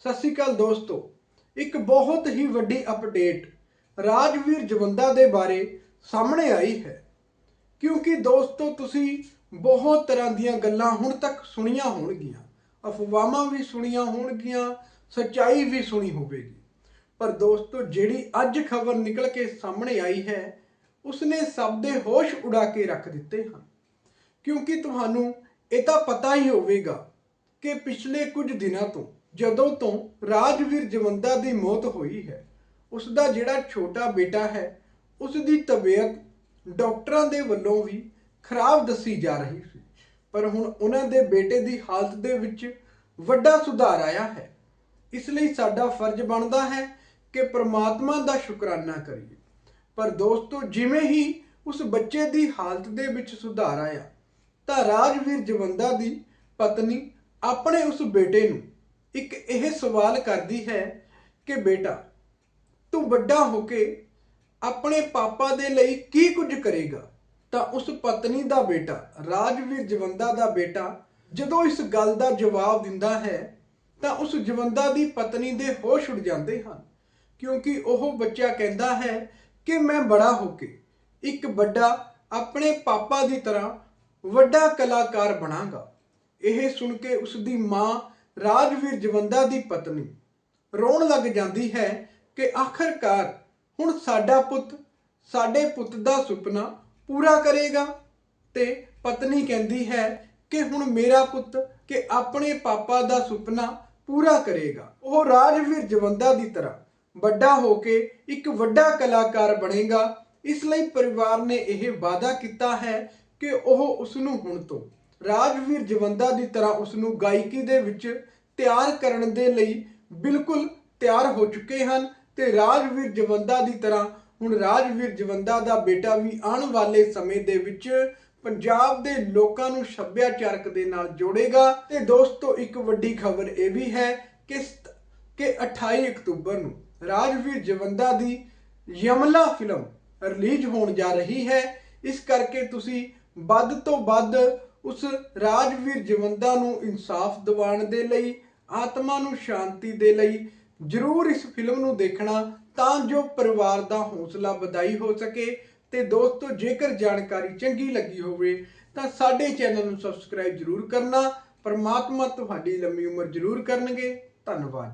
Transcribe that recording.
ਸਤਿ ਸ਼੍ਰੀ ਅਕਾਲ ਦੋਸਤੋ। ਇੱਕ ਬਹੁਤ ਹੀ ਵੱਡੀ ਅਪਡੇਟ ਰਾਜਵੀਰ ਜਵੰਦਾ ਦੇ ਬਾਰੇ ਸਾਹਮਣੇ ਆਈ ਹੈ। ਕਿਉਂਕਿ ਦੋਸਤੋ, ਤੁਸੀਂ ਬਹੁਤ ਤਰ੍ਹਾਂ ਦੀਆਂ ਗੱਲਾਂ ਹੁਣ ਤੱਕ ਸੁਣੀਆਂ ਹੋਣਗੀਆਂ। ਅਫਵਾਹਾਂ ਵੀ ਸੁਣੀਆਂ ਹੋਣਗੀਆਂ, ਸੱਚਾਈ ਵੀ ਸੁਣੀ ਹੋਵੇਗੀ। ਪਰ ਦੋਸਤੋ, ਜਿਹੜੀ ਅੱਜ ਖਬਰ ਨਿਕਲ ਕੇ ਸਾਹਮਣੇ ਆਈ ਹੈ, ਉਸਨੇ ਸਭ ਦੇ ਹੋਸ਼ ਉਡਾ ਕੇ ਰੱਖ ਦਿੱਤੇ ਹਨ। ਕਿਉਂਕਿ ਤੁਹਾਨੂੰ ਇਹ ਤਾਂ ਪਤਾ ਹੀ ਹੋਵੇਗਾ ਕਿ ਪਿਛਲੇ ਕੁਝ ਦਿਨਾਂ ਤੋਂ ਜਦੋਂ ਤੋਂ ਰਾਜਵੀਰ ਜਵੰਦਾ ਦੀ ਮੌਤ ਹੋਈ ਹੈ ਉਸ ਦਾ ਜਿਹੜਾ ਛੋਟਾ ਬੇਟਾ ਹੈ ਉਸ ਦੀ ਤਬੀਅਤ ਡਾਕਟਰਾਂ ਦੇ ਵੱਲੋਂ ਵੀ ਖਰਾਬ ਦੱਸੀ ਜਾ ਰਹੀ ਸੀ। ਪਰ ਹੁਣ ਉਹਨਾਂ ਦੇ ਬੇਟੇ ਦੀ ਹਾਲਤ ਦੇ ਵਿੱਚ ਵੱਡਾ ਸੁਧਾਰ ਆਇਆ ਹੈ। ਇਸ ਲਈ ਸਾਡਾ ਫਰਜ਼ ਬਣਦਾ ਹੈ ਕਿ ਪ੍ਰਮਾਤਮਾ ਦਾ ਸ਼ੁਕਰਾਨਾ ਕਰੀਏ। ਪਰ ਦੋਸਤੋ, ਜਿਵੇਂ ਹੀ ਉਸ ਬੱਚੇ ਦੀ ਹਾਲਤ ਦੇ ਵਿੱਚ ਸੁਧਾਰ ਆਇਆ, ਤਾਂ ਰਾਜਵੀਰ ਜਵੰਦਾ ਦੀ ਪਤਨੀ ਆਪਣੇ ਉਸ ਬੇਟੇ ਨੂੰ ਇੱਕ ਇਹ ਸਵਾਲ ਕਰਦੀ ਹੈ ਕਿ ਬੇਟਾ, ਤੂੰ ਵੱਡਾ ਹੋ ਕੇ ਆਪਣੇ ਪਾਪਾ ਦੇ ਲਈ ਕੀ ਕੁਝ ਕਰੇਗਾ? ਤਾਂ ਉਸ ਪਤਨੀ ਦਾ ਬੇਟਾ, ਰਾਜਵੀਰ ਜਵੰਦਾ ਦਾ ਬੇਟਾ ਜਦੋਂ ਇਸ ਗੱਲ ਦਾ ਜਵਾਬ ਦਿੰਦਾ ਹੈ, ਤਾਂ ਉਸ ਜਵੰਦਾ ਦੀ ਪਤਨੀ ਦੇ ਹੋਸ਼ ਉੱਡ ਜਾਂਦੇ ਹਨ, ਕਿਉਂਕਿ ਉਹ ਬੱਚਾ ਕਹਿੰਦਾ ਹੈ ਕਿ ਮੈਂ ਬੜਾ ਹੋ ਕੇ ਇੱਕ ਵੱਡਾ ਆਪਣੇ ਪਾਪਾ ਦੀ ਤਰ੍ਹਾਂ ਵੱਡਾ ਕਲਾਕਾਰ ਬਣਾਂਗਾ। ਇਹ ਸੁਣ ਕੇ ਉਸ ਦੀ ਮਾਂ ਰਾਜਵੀਰ ਜਵੰਦਾ ਦੀ ਪਤਨੀ। ਰੋਣ ਲੱਗ ਜਾਂਦੀ ਹੈ ਕਿ ਆਖਰਕਾਰ ਹੁਣ ਸਾਡਾ ਪੁੱਤ, ਸਾਡੇ ਪੁੱਤ ਦਾ ਸੁਪਨਾ ਪੂਰਾ ਕਰੇਗਾ ਤੇ ਪਤਨੀ ਕਹਿੰਦੀ ਹੈ ਕਿ ਹੁਣ ਮੇਰਾ ਪੁੱਤ ਕਿ ਆਪਣੇ ਪਾਪਾ ਦਾ ਸੁਪਨਾ ਪੂਰਾ ਕਰੇਗਾ। ਉਹ ਰਾਜਵੀਰ ਜਵੰਦਾ ਦੀ ਤਰ੍ਹਾਂ ਵੱਡਾ ਹੋ ਕੇ ਇੱਕ ਵੱਡਾ ਕਲਾਕਾਰ ਬਣੇਗਾ। ਇਸ ਲਈ ਪਰਿਵਾਰ ਨੇ ਇਹ ਵਾਅਦਾ ਕੀਤਾ ਹੈ ਕਿ ਉਹ ਉਸ ਨੂੰ ਹੁਣ ਤੋਂ ਰਾਜਵੀਰ ਜਵੰਦਾ ਦੀ ਤਰ੍ਹਾਂ ਉਸ ਨੂੰ ਗਾਇਕੀ ਦੇ ਵਿੱਚ ਤਿਆਰ ਕਰਨ ਦੇ ਲਈ ਬਿਲਕੁਲ ਤਿਆਰ ਹੋ ਚੁੱਕੇ ਹਨ ਤੇ ਰਾਜਵੀਰ ਜਵੰਦਾ ਦੀ ਤਰ੍ਹਾਂ ਹੁਣ ਰਾਜਵੀਰ ਜਵੰਦਾ ਦਾ ਬੇਟਾ ਵੀ ਆਉਣ ਵਾਲੇ ਸਮੇਂ ਦੇ ਵਿੱਚ ਪੰਜਾਬ ਦੇ ਲੋਕਾਂ ਨੂੰ ਸੱਭਿਆਚਾਰਕ ਦੇ ਨਾਲ ਜੋੜੇਗਾ। ਤੇ ਦੋਸਤੋ, ਇੱਕ ਵੱਡੀ ਖਬਰ ਇਹ ਵੀ ਹੈ ਕਿ ਸਤ- ਕਿ 28 ਅਕਤੂਬਰ ਨੂੰ ਰਾਜਵੀਰ ਜਵੰਦਾ ਦੀ ਯਮਲਾ ਫਿਲਮ ਰਿਲੀਜ਼ ਹੋਣ ਜਾ ਰਹੀ ਹੈ। ਇਸ ਕਰਕੇ ਤੁਸੀਂ ਵੱਧ ਤੋਂ ਵੱਧ ਉਸ ਰਾਜਵੀਰ ਜਵੰਦਾ ਨੂੰ ਇਨਸਾਫ ਦਿਵਾਉਣ ਦੇ ਲਈ, ਆਤਮਾ ਨੂੰ ਸ਼ਾਂਤੀ ਦੇ ਲਈ ਜ਼ਰੂਰ ਇਸ ਫਿਲਮ ਨੂੰ ਦੇਖਣਾ ਤਾਂ ਜੋ ਪਰਿਵਾਰ ਦਾ ਹੌਸਲਾ ਵਧਾਈ ਹੋ ਸਕੇ ਤੇ ਦੋਸਤੋ, ਜੇਕਰ ਜਾਣਕਾਰੀ ਚੰਗੀ ਲੱਗੀ ਹੋਵੇ ਤਾਂ ਸਾਡੇ ਚੈਨਲ ਨੂੰ ਸਬਸਕ੍ਰਾਈਬ ਜ਼ਰੂਰ ਕਰਨਾ। ਪਰਮਾਤਮਾ ਤੁਹਾਡੀ ਲੰਮੀ ਉਮਰ ਜ਼ਰੂਰ ਕਰਨਗੇ। ਧੰਨਵਾਦ।